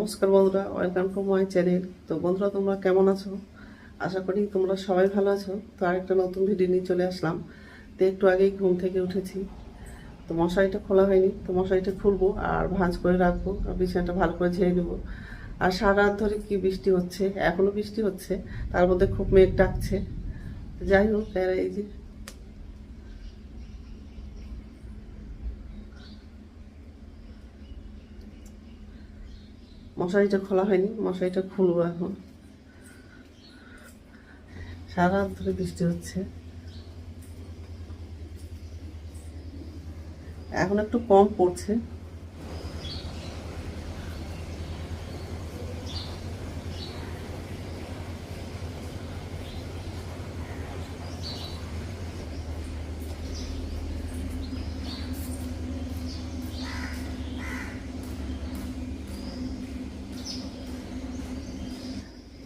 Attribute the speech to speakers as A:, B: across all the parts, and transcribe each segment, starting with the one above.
A: নমস্কার বন্ধুরা welcome to my channel তো বন্ধুরা, তোমরা কেমন আছো? আশা করি তোমরা সবাই ভালো আছো। তো আরেকটা নতুন ভিডিও নিয়ে চলে আসলাম। তো একটু আগেই ঘুম থেকে উঠেছি। তো মশারিটা খোলা হয়নি, তো মশারিটা খুলবো আর ভাঁজ করে রাখব বিছানাটা ভালো করে ঝেড়ে নেব। আর সারা রাত ধরে কি বৃষ্টি হচ্ছে? এখনও বৃষ্টি হচ্ছে, তার মধ্যে খুব মেঘ ডাকছে। যাই হোক এই যে মশারিটা খোলা হয়নি মশারিটা খুলবো এখন। সারা ধরে বৃষ্টি হচ্ছে। এখন একটু কম পড়ছে।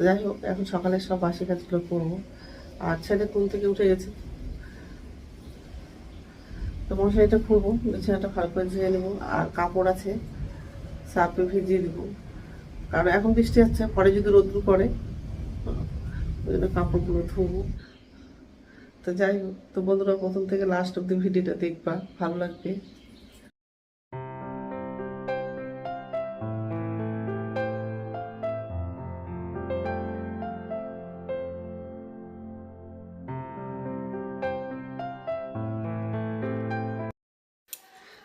A: যাই হোক, এখন সকালে সব বাসি কাজগুলো করব। আর ছেলে ঘুম থেকে উঠে গেছে। তো মশারিটা খুলবো, বিছানাটা ভালো করে ধুয়ে নেব, আর কাপড় আছে সার্ফে ভিজিয়ে দেবো। কারণ এখন বৃষ্টি হচ্ছে, পরে যদি রোদ্রু করে ওই জন্য কাপড়গুলো ধুবো। তো যাই হোক, তো বন্ধুরা, প্রথম থেকে লাস্ট অব্দি ভিডিওটা দেখবা, ভালো লাগবে।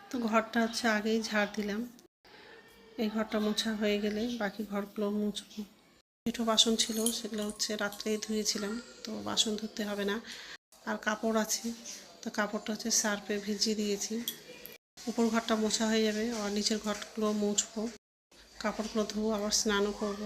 A: তো ঘরটা হচ্ছে আগেই ঝাড় দিলাম। এই ঘরটা মোছা হয়ে গেলে বাকি ঘরগুলো মুছবো। একটু বাসন ছিল, সেগুলো হচ্ছে রাত্রেই ধুয়েছিলাম, তো বাসন ধুতে হবে না। আর কাপড় আছে, তো কাপড়টা হচ্ছে সার্ফে ভিজিয়ে দিয়েছি। উপর ঘরটা মোছা হয়ে যাবে, আর নিচের ঘরগুলো মুছবো। কাপড়গুলো ধুবো, আবার স্নানও করব।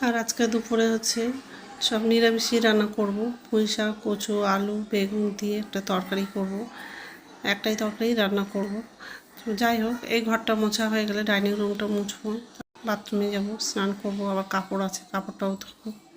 A: আর আজকে দুপুরে হচ্ছে সব নিরামিষই রান্না করব। পুঁই শাক, কচু, আলু, বেগুন দিয়ে একটা তরকারি করব। একটাই তরকারি রান্না করব। যাই হোক, এই ঘরটা মোছা হয়ে গেলে ডাইনিং রুমটা মুছবো। বাথরুমে যাব, স্নান করব, আবার কাপড় আছে, কাপড়টাও ধোবো।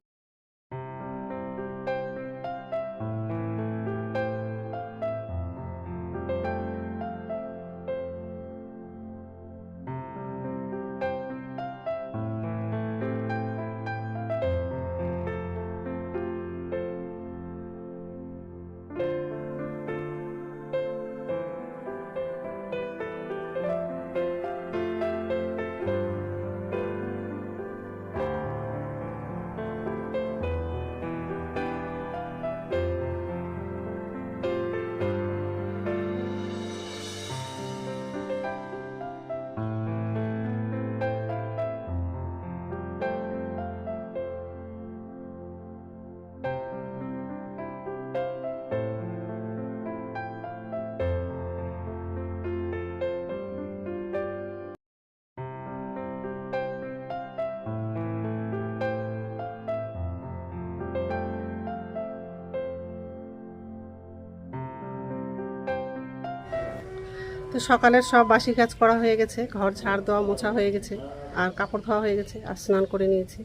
A: তো সকালের সব বাসি কাজ করা হয়ে গেছে, ঘর ঝাড় দেওয়া মোছা হয়ে গেছে, আর কাপড় ধোয়া হয়ে গেছে, আর স্নান করে নিয়েছি।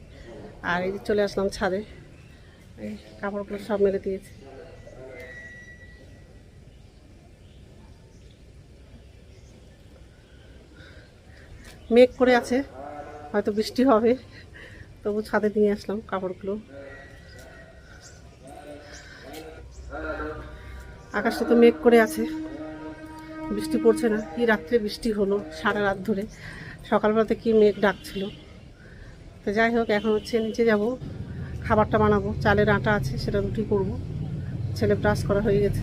A: আর এই চলে আসলাম ছাদে কাপড়গুলো সব মেলে দিয়েছি। মেঘ করে আছে, হয়তো বৃষ্টি হবে, তবু ছাদে নিয়ে আসলাম কাপড়গুলো। আকাশটা তো মেঘ করে আছে। বৃষ্টি পড়ছে না। কি রাত্রে বৃষ্টি হলো সারা রাত ধরে। সকালবেলাতে কি মেঘ ডাকছিল। তো যাই হোক, এখন হচ্ছে নিচে যাব, খাবারটা বানাবো। চালের আটা আছে, সেটা রুটি করব। ছেলে ব্রাশ করা হয়ে গেছে।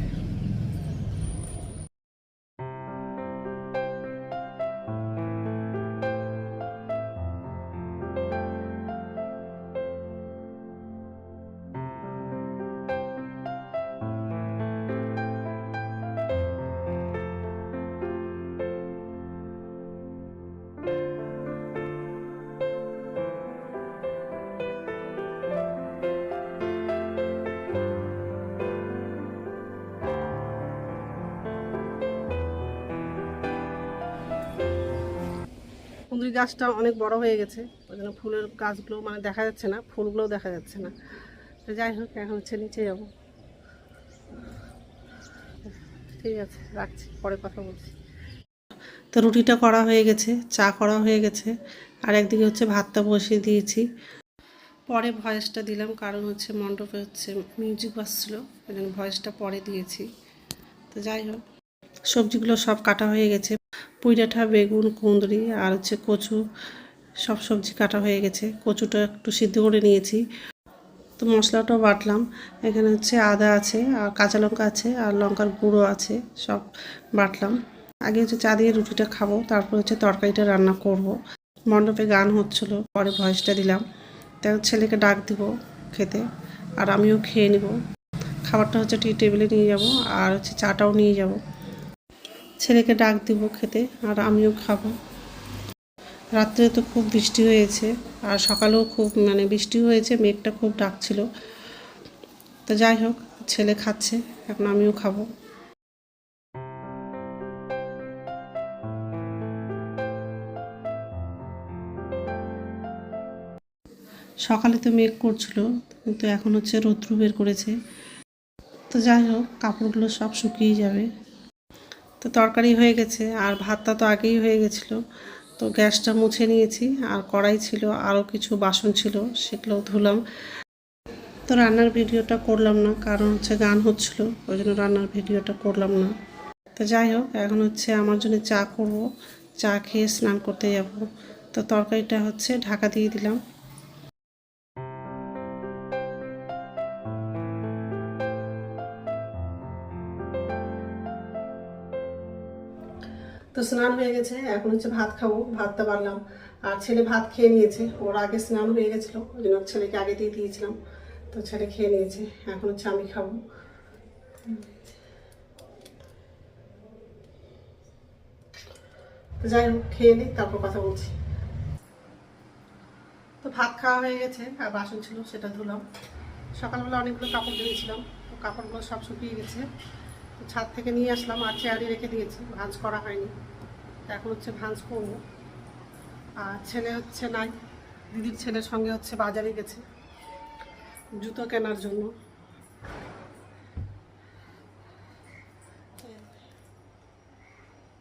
A: গাছটা অনেক বড় হয়ে গেছে। ওই জন্য ফুলের গাছগুলো মানে দেখা যাচ্ছে না, ফুলগুলোও দেখা যাচ্ছে না। তো যাই হোক, এখন হচ্ছে নিচে যাব। ঠিক আছে, রাখছি, পরে কথা বলছি। তো রুটিটা করা হয়ে গেছে, চা করা হয়ে গেছে, আর একদিকে হচ্ছে ভাতটা বসিয়ে দিয়েছি। পরে ভয়েসটা দিলাম, কারণ হচ্ছে মণ্ডপে হচ্ছে মিউজিক বাজছিলো ওই জন্য ভয়েসটা পরে দিয়েছি। তো যাই হোক, সবজিগুলো সব কাটা হয়ে গেছে। পুইডাঠা, বেগুন, কুঁদরি আর হচ্ছে কচু সব সবজি কাটা হয়ে গেছে। কচুটা একটু সিদ্ধ করে নিয়েছি। তো মশলাটাও বাটলাম। এখানে হচ্ছে আদা আছে আর কাঁচা লঙ্কা আছে আর লঙ্কার গুঁড়ো আছে, সব বাটলাম। আগে হচ্ছে চা দিয়ে রুটিটা খাব, তারপর হচ্ছে তরকারিটা রান্না করব। মণ্ডপে গান হচ্ছিল, পরে ভয়েসটা দিলাম। তাই ছেলেকে ডাক দিব খেতে আর আমিও খেয়ে নিব। খাবারটা হচ্ছে টি টেবিলে নিয়ে যাব আর হচ্ছে চাটাও নিয়ে যাব। ছেলেকে ডাক দিব খেতে, আর আমিও খাব। রাত্রে তো খুব বৃষ্টি হয়েছে, আর সকালেও খুব মানে বৃষ্টি হয়েছে, মেঘটা খুব ডাকছিল। তো যাই হোক, ছেলে খাচ্ছে, এখন আমিও খাব। সকালে তো মেঘ করছিল, কিন্তু এখন হচ্ছে রৌদ্র বের করেছে। তো যাই হোক, কাপড়গুলো সব শুকিয়ে যাবে। তো তরকারি হয়ে গেছে, আর ভাতটা তো আগেই হয়ে গেছিল। তো গ্যাসটা মুছে নিয়েছি, আর কড়াই ছিল, আরও কিছু বাসন ছিল সেগুলো ধুলাম। তো রান্নার ভিডিওটা করলাম না, কারণ হচ্ছে গান হচ্ছিল, ওই জন্য রান্নার ভিডিওটা করলাম না। তো যাই হোক, এখন হচ্ছে আমার জন্য চা করব, চা খেয়ে স্নান করতে যাব। তো তরকারিটা হচ্ছে ঢাকা দিয়ে দিলাম। তো স্নান হয়ে গেছে, এখন হচ্ছে ভাত খাব, ভাতটা বাড়লাম আর ছেলে ভাত খেয়ে নিয়েছে, ওর আগে স্নান হয়ে গেছিল, ওই জন্য ছেলেকে আগে দিয়ে দিয়েছিলাম। তো ছেলে খেয়ে নিয়েছে, এখন হচ্ছে আমি খাব। তো যাই হোক, খেয়ে নিই, তারপর কথা বলছি। তো ভাত খাওয়া হয়ে গেছে, আর বাসন ছিল, সেটা ধুলাম। সকালবেলা অনেকগুলো কাপড় ধুয়েছিলাম, তো কাপড়গুলো সব শুকিয়ে গেছে। ছাদ থেকে নিয়ে আসলাম আর চেয়ারে রেখে দিয়েছি, ভাঁজ করা হয়নি। এখন হচ্ছে ভাঁজ করব। আর ছেলে হচ্ছে নাই, দিদির ছেলের সঙ্গে হচ্ছে বাজারে গেছে, জুতো কেনার জন্য।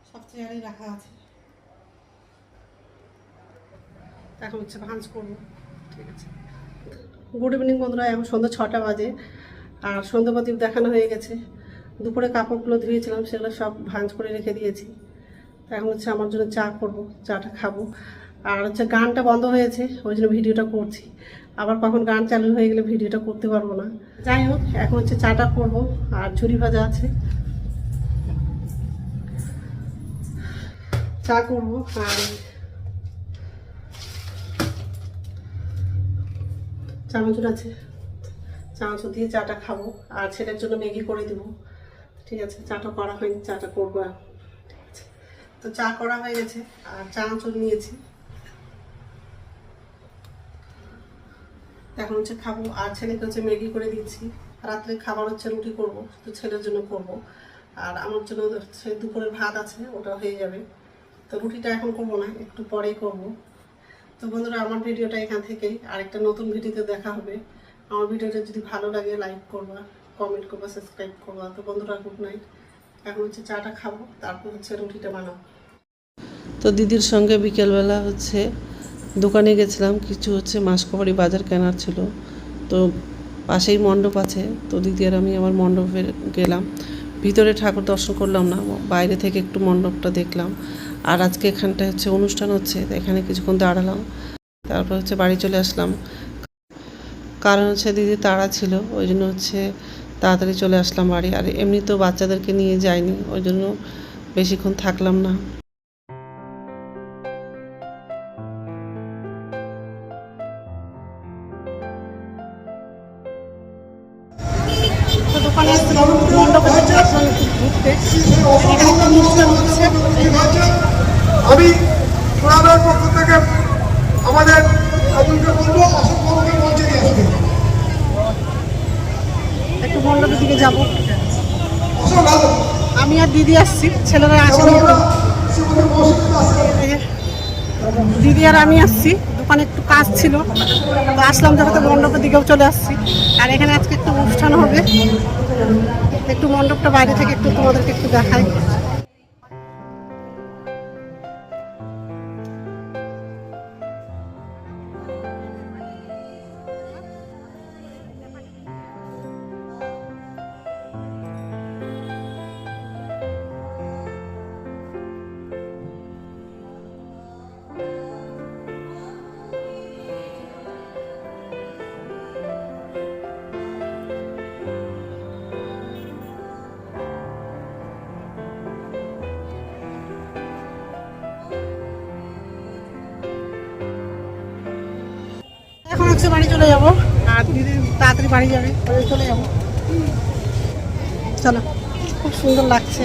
A: সব চেয়ারেই রাখা আছে। এখন হচ্ছে ভাঁজ করব, ঠিক আছে। গুড ইভিনিং বন্ধুরা, এখন সন্ধ্যা ছটা বাজে, আর সন্ধ্যা প্রদীপ দেখানো হয়ে গেছে। দুপুরে কাপড়গুলো ধুয়েছিলাম, সেগুলো সব ভাঁজ করে রেখে দিয়েছি। এখন হচ্ছে আমার জন্য চা করব, চাটা খাব। আর হচ্ছে গানটা বন্ধ হয়েছে, ওই জন্য ভিডিওটা করছি। আবার কখন গান চালু হয়ে গেলে ভিডিওটা করতে পারব না। যাই হোক, এখন হচ্ছে চাটা করব, আর ঝুরি ভাজা আছে। চা করব, আর চানাচুর আছে। চানাচুর দিয়ে চাটা খাব, আর ছেলের জন্য ম্যাগি করে দেবো। ঠিক আছে, চাটা করা হয়নি, চাটা করব এখন। তো চা করা হয়ে গেছে, আর চা চানাচুর নিয়েছি। এখন হচ্ছে খাব, আর ছেলেকে হচ্ছে ম্যাগি করে দিচ্ছি। রাত্রে খাবার হচ্ছে রুটি করব, তো ছেলের জন্য করব। আর আমার জন্য হচ্ছে দুপুরের ভাত আছে, ওটা হয়ে যাবে। তো রুটিটা এখন করব না, একটু পরেই করব। তো বন্ধুরা, আমার ভিডিওটা এখান থেকেই, আরেকটা নতুন ভিডিওতে দেখা হবে। আমার ভিডিওটা যদি ভালো লাগে লাইক করবা। কমেন্ট করবা সাবস্ক্রাইব করবা। তো বন্ধুরা গুড নাইট এখন হচ্ছে চাটা খাব, তারপর হচ্ছে রুটিটা বানাবো। তো দিদির সঙ্গে বিকেলবেলা হচ্ছে দোকানে গেছিলাম, কিছু হচ্ছে মাসকবাড়ি বাজার কেনার ছিল। তো পাশেই মণ্ডপ আছে, তো দিদি আর আমি আমার মণ্ডপে গেলাম। ভিতরে ঠাকুর দর্শন করলাম না, বাইরে থেকে একটু মণ্ডপটা দেখলাম। আর আজকে এখানটায় হচ্ছে অনুষ্ঠান হচ্ছে এখানে কিছুক্ষণ দাঁড়ালাম। তারপর হচ্ছে বাড়ি চলে আসলাম।
B: কারণ হচ্ছে দিদি তাড়া ছিল, ওই জন্য হচ্ছে তাড়াতাড়ি চলে আসলাম বাড়ি, আর এমনিতেও বাচ্চাদেরকে নিয়ে যাইনি, ওই জন্য বেশিক্ষণ থাকলাম না।
A: তো
C: আমি পক্ষ থেকে আমাদের বলব অশোক বাবুকে মঞ্চে নিয়ে আসবে
A: একটু মণ্ডপের দিকে যাব। আমি আর দিদি আসছি, ছেলেরা আসেনি দিদি আর আমি আসছি, দোকানে একটু কাজ ছিল। তো আসলাম যখন মণ্ডপের দিকেও চলে আসছি। আর এখানে আজকে একটু অনুষ্ঠান হবে। একটু মণ্ডপটা বাইরে থেকে একটু তোমাদেরকে একটু দেখাই। হচ্ছে বাড়ি চলে যাব। আর দিদি তাড়াতাড়ি বাড়ি যাবে। চলে যাব। চলো খুব সুন্দর লাগছে।